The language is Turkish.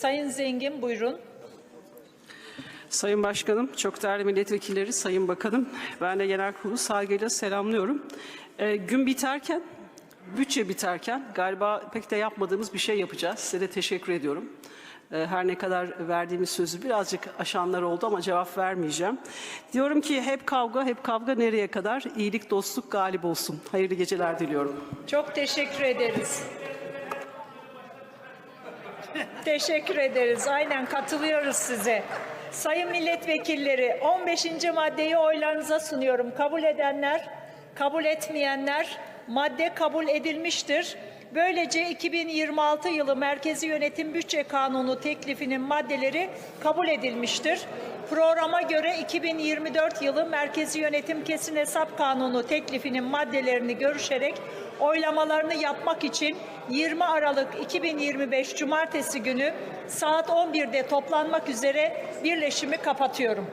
Sayın Zengin buyurun. Sayın Başkanım, çok değerli milletvekilleri, Sayın Bakanım, ben de genel kurulu saygıyla selamlıyorum. Ee, gün biterken, bütçe biterken galiba pek de yapmadığımız bir şey yapacağız. Size de teşekkür ediyorum. Ee, her ne kadar verdiğimiz sözü birazcık aşanlar oldu ama cevap vermeyeceğim. Diyorum ki hep kavga, hep kavga nereye kadar? İyilik, dostluk galip olsun. Hayırlı geceler diliyorum. Çok teşekkür ederiz. Teşekkür ederiz. Aynen katılıyoruz size. Sayın milletvekilleri 15. maddeyi oylarınıza sunuyorum. Kabul edenler, kabul etmeyenler madde kabul edilmiştir. Böylece 2026 yılı Merkezi Yönetim Bütçe Kanunu teklifinin maddeleri kabul edilmiştir. Programa göre 2024 yılı Merkezi Yönetim Kesin Hesap Kanunu teklifinin maddelerini görüşerek oylamalarını yapmak için 20 Aralık 2025 Cumartesi günü saat 11'de toplanmak üzere birleşimi kapatıyorum.